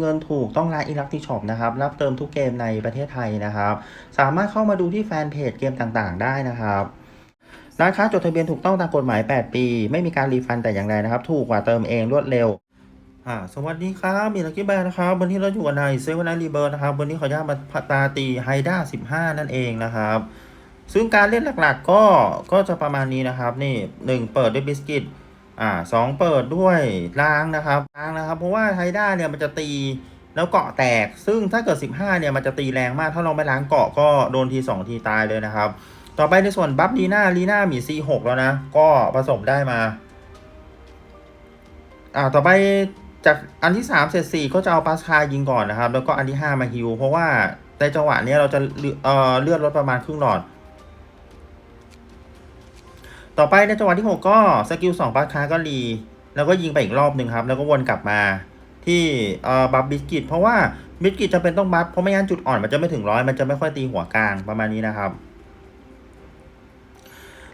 เงินถูกต้องร้านอิลักติช็อปนะครับ รับเติมทุกเกมในประเทศไทยนะครับ สามารถเข้ามาดูที่แฟนเพจเกมต่างๆ ได้นะครับร้านค้าจดทะเบียนถูกต้องตามกฎหมาย 8 ปี ไม่มีการรีฟันแต่อย่างใดนะครับ ถูกกว่าเติมเองรวดเร็วอ่าสวัสดีครับมีลักกี้แบร์นะครับ วันนี้เราอยู่กันในเซเว่นไนรีเบิร์นะครับ วันนี้ขออนุญาตมาพัตาตีไฮด้า15นั่นเองนะครับ ซึ่งการเล่นหลักๆก็ก็จะประมาณนี้นะครับ นี่หนึ่งเปิดด้วยบิสกิต อ่าสองเปิดด้วยล้างนะครับล้างนะครับ เพราะว่าไฮด้าเนี่ยมันจะตีแล้วเกาะแตก ซึ่งถ้าเกิด 15 เนี่ยมันจะตีแรงมาก ถ้าเราไม่ล้างเกาะก็โดนที 2 ทีตายเลยนะครับ ต่อไปในส่วนบัฟลีน่าลีน่ามี C6 แล้วนะ ก็ผสมได้มา อ่าต่อไปจากอันที่ 3 เสร็จ4ก็จะเอาปาสคายิงก่อนนะครับ แล้วก็อันที่ 5 มาฮิวเพราะว่าในจังหวะเนี้ยเราจะเลือเอ่อเลือดลดประมาณครึ่งหลอด ต่อไปในจังหวะที่ 6 ก็สกิล2ปาสคาก็รีแล้วก็ยิงไปอีกรอบหนึ่งครับ แล้วก็วนกลับมาที่เอ่อบัฟบิสกิตเพราะว่าบิสกิตจะเป็นต้องบัฟเพราะไม่งั้นจุดอ่อนมันจะไม่ถึงร้อยมันจะไม่ค่อยตีหัวกลางประมาณนี้นะครับ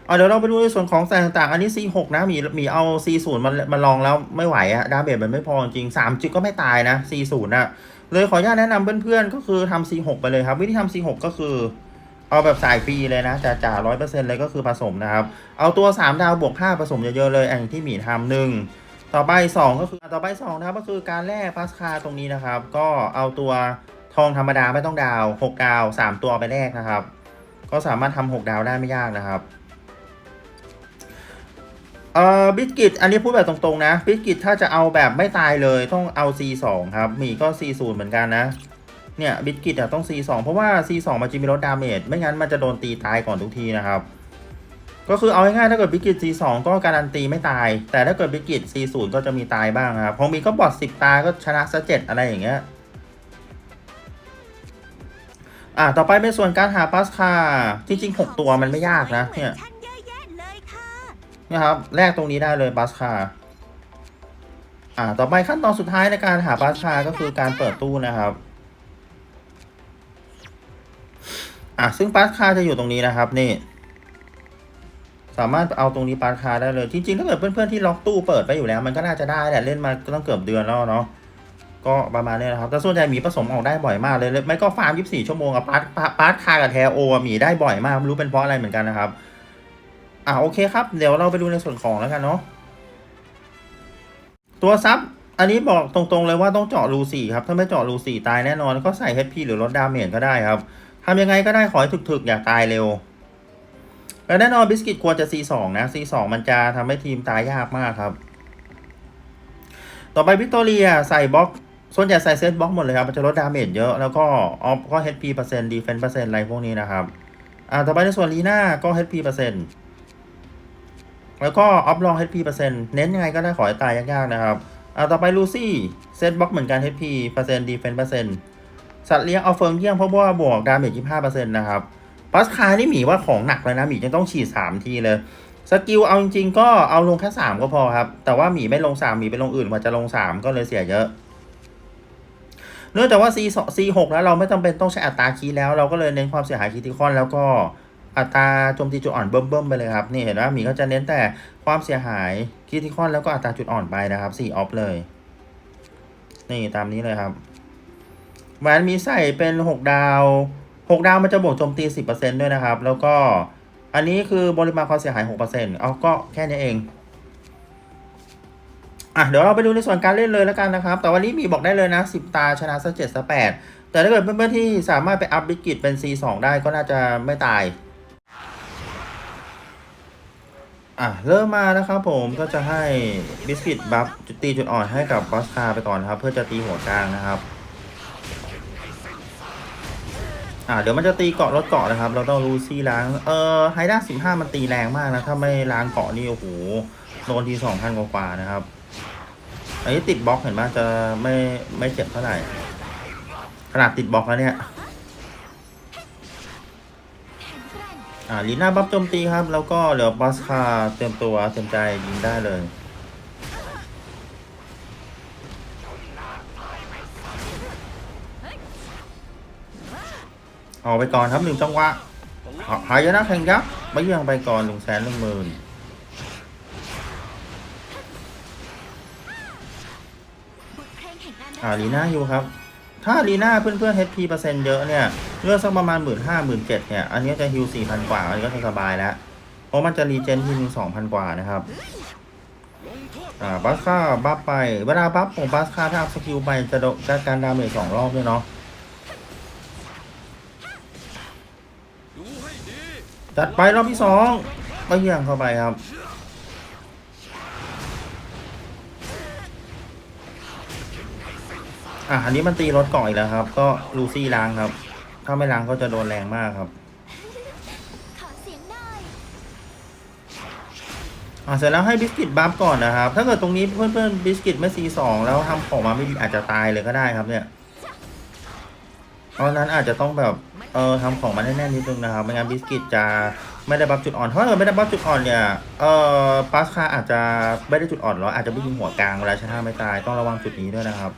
เอาเดี๋ยวเราไปดูในส่วนของแสงต่างๆ อันนี้ C6 นะ มีมีเอา C0 มามาลองแล้วไม่ไหวอะดาเมจมันไม่พอจริงสามจุดก็ไม่ตายนะ C0 อะเลยขออนุญาตแนะนำเพื่อนๆ ก็คือทำ C6 ไปเลยครับ วิธีทำ C6 ก็คือ เอาแบบสายฟรีเลยนะจ่าจ่าร้อยเปอร์เซ็นต์เลยก็คือผสมนะครับ เอาตัว 3 ดาวบวก 5 ผสมเยอะๆเลยอย่างที่หมีทำหนึ่งต่อไป 2 ก็คือต่อไป2นะครับก็คือการแลกพาสคาตรงนี้นะครับ ก็เอาตัวทองธรรมดาไม่ต้องดาว 6 ดาว 3 ตัวไปแลกนะครับ ก็สามารถทำ6ดาวได้ไม่ยากนะครับเอ่อบิสกิตอันนี้พูดแบบตรงๆนะบิสกิตถ้าจะเอาแบบไม่ตายเลยต้องเอา C2 ครับหมีก็ C0 เหมือนกันนะ เนี่ยบิสกิตอะต้อง C2 เพราะว่า C2 มันจะมีลดดาเมจไม่งั้นมันจะโดนตีตายก่อนทุกทีนะครับ ก็คือเอาง่ายๆถ้าเกิดบิสกิต C2 ก็การันตีไม่ตาย แต่ถ้าเกิดบิสกิต C0 ก็จะมีตายบ้างครับของมีก็บอด10 ตาก็ชนะซะเจ็ดอะไรอย่างเงี้ยอะต่อไปเป็นส่วนการหาปัสคาจริงๆ 6 ตัวมันไม่ยากนะเนี่ยนะครับแลกตรงนี้ได้เลยบัสคาอ่าต่อไปขั้นตอนสุดท้ายในการหาบัสคาก็คือการเปิดตู้นะครับ อะซึ่งบัสคาจะอยู่ตรงนี้นะครับนี่ สามารถเอาตรงนี้บัสคาได้เลยจริงๆถ้าเกิดเพื่อนๆที่ล็อกตู้เปิดไปอยู่แล้ว มันก็น่าจะได้แหละเล่นมาก็ต้องเกือบเดือนแล้วเนาะก็ประมาณนี้นะครับแต่ส่วนใหญ่หมีผสมออกได้บ่อยมากเลยไม่ก็ฟาร์ม 24 ชั่วโมงอะปาร์ตปาร์ตคากับแทโอหมีได้บ่อยมากไม่รู้เป็นเพราะอะไรเหมือนกันนะครับอ่าโอเคครับ เดี๋ยวเราไปดูในส่วนของแล้วกันเนาะตัวซับอันนี้บอกตรงๆเลยว่าต้องเจาะรูสี่ครับ ถ้าไม่เจาะรูสี่ตายแน่นอน ก็ใส่ HP หรือลดดาเมจก็ได้ครับ ทำยังไงก็ได้ขอให้ถึกๆ อย่าตายเร็ว และแน่นอนบิสกิตควรจะ C2 นะ C2 มันจะทำให้ทีมตายยากมากครับ ต่อไปวิกตอเรียใส่บล็อก ส่วนใหญ่ใส่เซตบล็อกหมดเลยครับ มันจะลดดาเมจเยอะ แล้วก็ออฟก็ HP เปอร์เซ็นต์ดีเฟนซ์เปอร์เซ็นต์อะไรพวกนี้นะครับ อ่า ต่อไปในส่วนลีน่าก็ HP เปอร์เซ็นต์แล้วก็ออฟลอง HP เปอร์เซ็นต์เน้นยังไงก็ได้ขอให้ตายยากๆนะครับ อ่า ต่อไปลูซี่เซตบล็อกเหมือนกัน HP เปอร์เซ็นต์ดีเฟนซ์เปอร์เซ็นต์ สัตว์เลี้ยงเอาเฟิร์มเยี่ยมเพราะว่าบวกดาเมจ25เปอร์เซ็นต์นะครับปัสคานี่หมีว่าของหนักเลยนะหมียังต้องฉีด3ทีเลยสกิลเอาจริงๆก็เอาลงแค่3ก็พอครับ แต่ว่าหมีไม่ลง3หมีไปลงอื่นมาจะลง3ก็เลยเสียเยอะเนื่องจากว่า C C6 แล้วเราไม่จำเป็นต้องใช้อัตราคีย์แล้วเราก็เลยเน้นความเสียหายคิติคอนแล้วก็อัตราโจมตีจุดอ่อนเบิ่มๆไปเลยครับนี่เห็นไหมหมีก็จะเน้นแต่ความเสียหายคิติคอนแล้วก็อัตราจุดอ่อนไปนะครับ4ออฟเลย นี่ตามนี้เลยครับ แหวนมีใส่เป็น 6 ดาว 6 ดาวมันจะบวกโจมตี 10%ด้วยนะครับ แล้วก็อันนี้คือบริมาณความเสียหาย 6%เอาก็แค่นี้เอง อะ เดี๋ยวเราไปดูในส่วนการเล่นเลยแล้วกันนะครับ แต่วันนี้มีบอกได้เลยนะ 10 ตาชนะสัก7สัก8แแต่ถ้าเกิดเพื่อนๆที่สามารถไปอัพบิกิตเป็น C2 ได้ก็น่าจะไม่ตายอะ เริ่มมานะครับผมก็จะให้บิสกิตบัฟจุดตีจุดอ่อนให้กับบอสคาไปก่อนนครับ เพื่อจะตีหัวกลางนะครับ อ่าเดี๋ยวมันจะตีเกาะรถเกาะนะครับ เราต้องรูซี่ล้าง เออไฮด้าสิบห้ามันตีแรงมากนะ ถ้าไม่ล้างเกาะนี่โอ้โหโดนทีสองพันกว่านะครับ อันนี้ติดบล็อกเห็นไหมจะไม่ไม่เจ็บเท่าไหร่ ขนาดติดบล็อกแล้วเนี่ย อ่าลีน่าบัฟโจมตีครับ แล้วก็เดี๋ยวบอสคาเตรียมตัวเตรียมใจยิงได้เลย ออกไปก่อนครับหนึ่งจังหวะเอาหายนะแข่งยักษ์ไม่ยังไปก่อนหนึ่งแสนหนึ่งหมื่นอ่าลีน่าอยู่ครับ ถ้าลีน่าเพื่อนๆ HP เปอร์เซ็นต์เยอะเนี่ยเลือกสักประมาณหมื่นห้าหมื่นเจ็ดเนี่ย อันนี้จะฮิลสี่พันกว่า อันนี้ก็จะสบายแล้ว เพราะมันจะรีเจนทีนึงสองพันกว่านะครับ อ่าบัสค่าบัฟไป เวลาบัฟของบัสค่าถ้าอัพสกิลไปจะโดนจะการดาเมจสองรอบด้วยเนาะ จัดไปรอบที่สองไปเยี่ยงเข้าไปครับอะอันนี้มันตีรถกาะอีกแล้วครับ ก็ลูซี่ล้างครับ ถ้าไม่ล้างก็จะโดนแรงมากครับอะเสร็จแล้วให้บิสกิตบัฟก่อนนะครับ ถ้าเกิดตรงนี้เพื่อนๆบิสกิตไม่ซีสองแล้วทำของมาไม่ดีอาจจะตายเลยก็ได้ครับเนี่ย เพราะนั้นอาจจะต้องแบบ เออทำของมาแน่นๆนิดนึงนะครับไม่งั้นบิสกิตจะไม่ได้บัฟจุดอ่อนถ้าเกิดไม่ได้บัฟจุดอ่อนเนี่ยเออปัสคาอาจจะไม่ได้จุดอ่อนแล้วอาจจะไม่ยิงหัวกลางเวลาชนะไม่ตายต้องระวังจุดนี้ด้วยนะครับ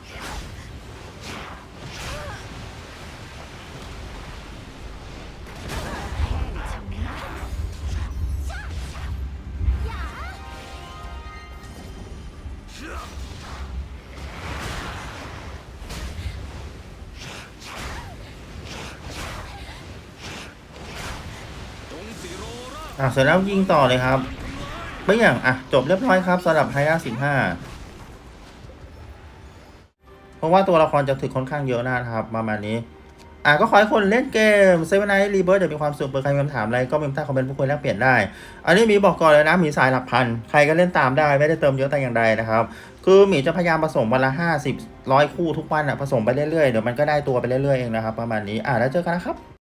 จงสิโรรา อะเสร็จแล้วยิงต่อเลยครับไม่อย่างอะจบเรียบร้อยครับสำหรับไฮยาสิบห้าเพราะว่าตัวละครจะถึกค่อนข้างเยอะนะครับประมาณนี้ อะก็ขอให้คนเล่นเกมเซเว่นไนท์รีเบิร์จะมีความสุขเปิดใครมีคำถามอะไรก็มนใต้คอมเมนต์พูดคุยแลกเปลี่ยนได้ อันนี้หมีบอกก่อนเลยนะหมีสายหลักพัน ใครก็เล่นตามได้ไม่ได้เติมเยอะแต่อย่างใดนะครับ คือหมีจะพยายามผสมวันละห้าสิบร้อยคู่ทุกวันอะผสมไปเรื่อยๆเดี๋ยวมันก็ได้ตัวไปเรื่อยๆเองนะครับประมาณนี้อะแล้วเจอกันนะครับ